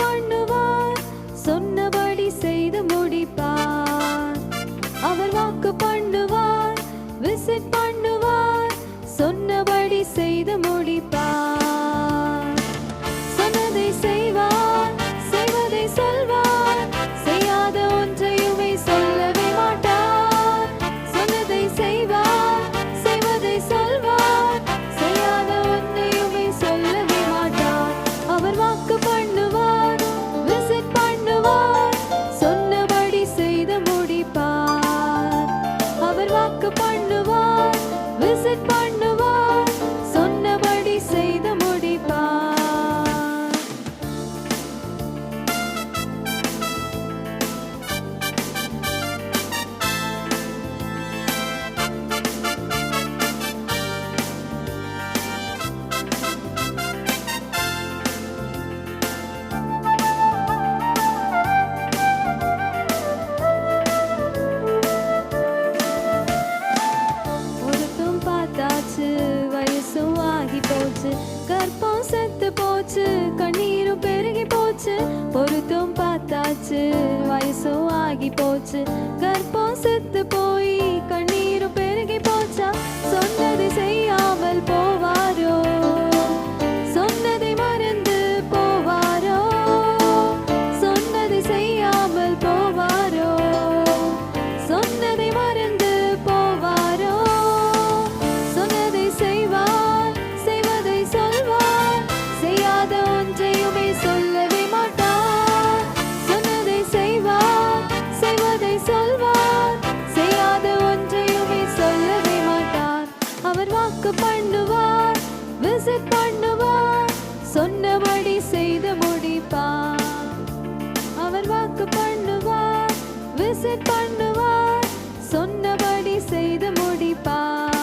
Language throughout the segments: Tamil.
பண்ணுவார் சொன்னபடி செய்து முடிப்பார். அவர் வாக்கு பண்ணுவார் விசிட் பண்ணுவார். சொன்னபடி செய்து முடிப்பார். போச்சு. கற்பம் செத்து போச்சு. கண்ணீரும் பெருகி போச்சு. பொருத்தும் பார்த்தாச்சு. வயசும் ஆகி போச்சு. கற்பம் செத்து போய் சொன்னபடி செய்து முடிப்பார்.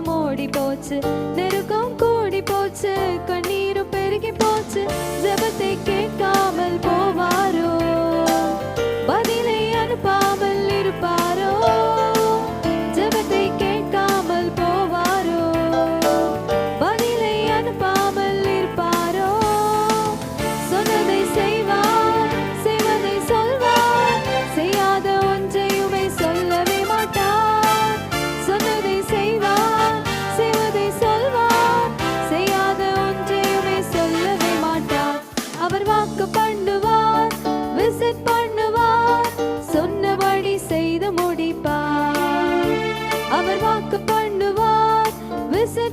மனம் ஓடி போச்சு அவர் வாக்கு பண்ணுவார். விசை